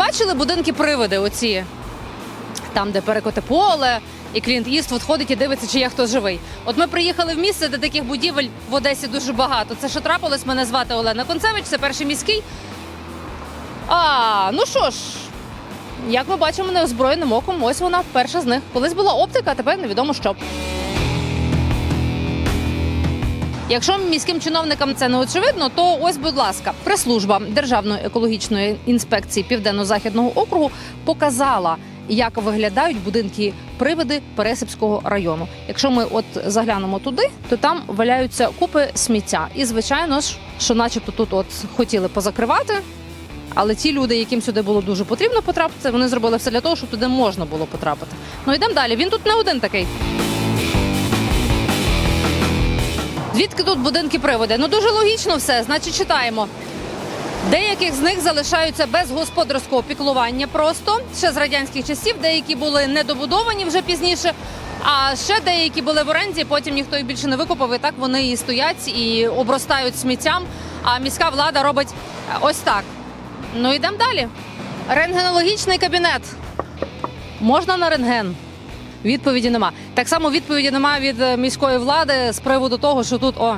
бачили будинки привиди? Оці там, де перекоте поле, і Клінт Іствуд ходить і дивиться, чи є хтось живий. От ми приїхали в місце, де таких будівель в Одесі дуже багато. Це що трапилось? Мене звати Олена Концевич, це перший міський. А, ну що ж, як ми бачимо неозброєним оком, ось вона перша з них. Колись була оптика, а тепер невідомо що. Якщо міським чиновникам це не очевидно, то ось, будь ласка, прес-служба Державної екологічної інспекції Південно-Західного округу показала, як виглядають будинки привиди Пересипського району. Якщо ми от заглянемо туди, то там валяються купи сміття. І звичайно ж, що, начебто, тут от хотіли позакривати. Але ті люди, яким сюди було дуже потрібно потрапити, вони зробили все для того, щоб туди можна було потрапити. Ну йдемо далі. Він тут не один такий. Звідки тут будинки приводи? Ну дуже логічно все. Значить, читаємо. Деяких з них залишаються без господарського піклування просто ще з радянських часів. Деякі були недобудовані вже пізніше. А ще деякі були в оренді, потім ніхто їх більше не викупив. І так вони і стоять і обростають сміттям. А міська влада робить ось так. Ну йдемо далі. Рентгенологічний кабінет. Можна на рентген? Відповіді нема. Так само відповіді нема від е, міської влади з приводу того, що тут о.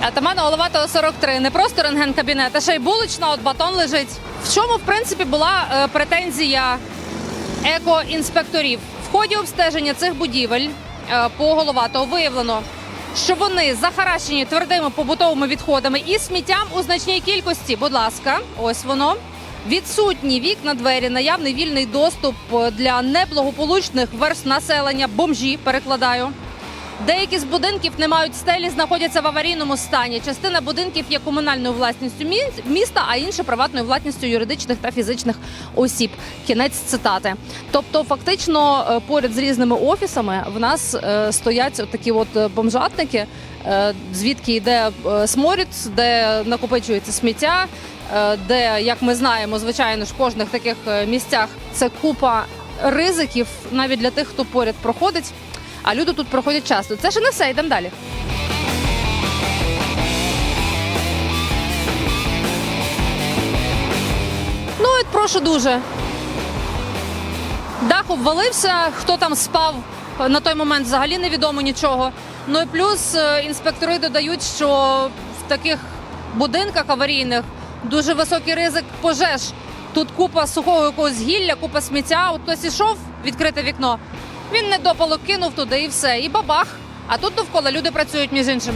Атамана Головатого 43. Не просто рентген-кабінет, а ще й булочна, от батон лежить. В чому, в принципі, була е, претензія екоінспекторів? В ході обстеження цих будівель е, по Головатого виявлено, що вони захаращені твердими побутовими відходами і сміттям у значній кількості. Будь ласка, ось воно. Відсутні вікна, двері, наявний вільний доступ е, для неблагополучних верст населення, бомжі, перекладаю. Деякі з будинків не мають стелі, знаходяться в аварійному стані. Частина будинків є комунальною власністю мі- міста, а інша приватною власністю юридичних та фізичних осіб. Кінець цитати. Тобто, фактично, е, поряд з різними офісами в нас е, стоять такі от е, бомжатники, звідки йде сморід, де накопичується сміття. Де, як ми знаємо, звичайно ж, в кожних таких місцях це купа ризиків навіть для тих, хто поряд проходить. А люди тут проходять часто. Це ще не все, йдемо далі. Ну, от прошу дуже. Дах обвалився, хто там спав на той момент взагалі невідомо нічого. Ну і плюс е, інспектори додають, що в таких будинках аварійних дуже високий ризик пожеж. Тут купа сухого якогось гілля, купа сміття. От хтось ішов відкрите вікно. Він недопалок кинув туди і все, і бабах. А тут довкола люди працюють між іншим.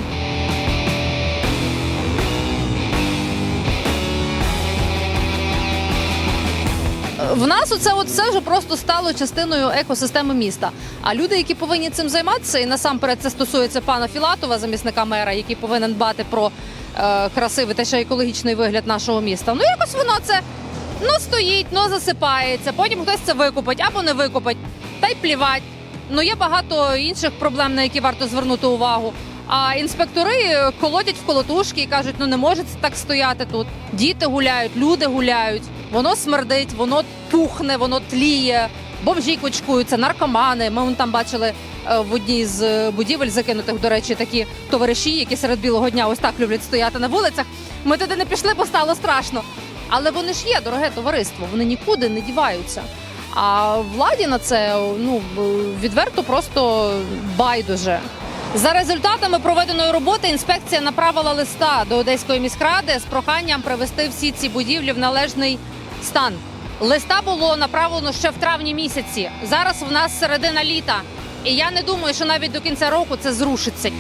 В нас оце от все вже просто стало частиною екосистеми міста. А люди, які повинні цим займатися, і насамперед це стосується пана Філатова, замісника мера, який повинен дбати про е, красивий та ще екологічний вигляд нашого міста. Ну якось воно це ну стоїть, ну засипається. Потім хтось це викупить або не викупить, й плівать. Ну є багато інших проблем, на які варто звернути увагу. А інспектори колодять в колотушки і кажуть, ну не може так стояти тут. Діти гуляють, люди гуляють, воно смердить, воно пухне, воно тліє, бомжі кучкуються, наркомани. Ми вон там бачили е, в одній з е, будівель закинутих, до речі, такі товариші, які серед білого дня ось так люблять стояти на вулицях. Ми туди не пішли, бо стало страшно. Але вони ж є, дороге товариство, вони нікуди не діваються. А владі на це ну відверто просто байдуже. За результатами проведеної роботи інспекція направила листа до Одеської міськради з проханням привести всі ці будівлі в належний стан. Листа було направлено ще в травні місяці. Зараз в нас середина літа, і я не думаю, що навіть до кінця року це зрушиться.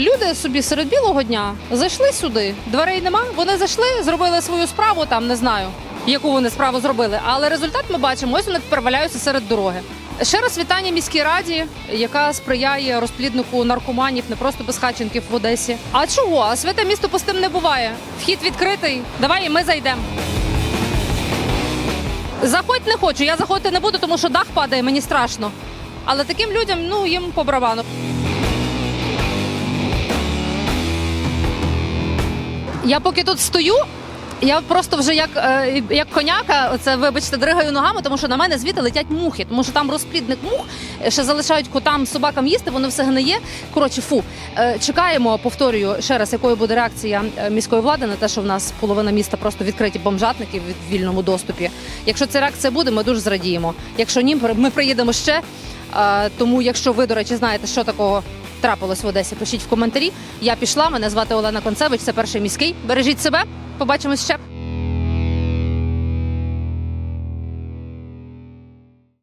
Люди собі серед білого дня зайшли сюди. Дверей нема. Вони зайшли, зробили свою справу. Там не знаю, яку вони справу зробили. Але результат ми бачимо. Ось вони тепер валяються серед дороги. Ще раз вітання міській раді, яка сприяє розпліднику наркоманів, не просто безхатченків в Одесі. А чого? А святе місто пустим не буває. Вхід відкритий. Давай ми зайдемо. Заходь не хочу. Я заходити не буду, тому що дах падає, мені страшно. Але таким людям, ну їм по барабану. Я поки тут стою, Я просто вже як, е, як коняка, оце вибачте, дригаю ногами, тому що на мене звідти летять мухи, тому що там розплідник мух ще залишають котам, собакам їсти, воно все гниє. Коротше, фу. Е, Чекаємо, повторюю ще раз, якою буде реакція е, міської влади на те, що в нас половина міста просто відкриті бомжатники в вільному доступі. Якщо ця реакція буде, ми дуже зрадіємо. Якщо ні, ми приїдемо ще. Тому, якщо ви, до речі, знаєте, що такого трапилось в Одесі, пишіть в коментарі. Я пішла. Мене звати Олена Концевич. Це перший міський. Бережіть себе. Побачимось ще.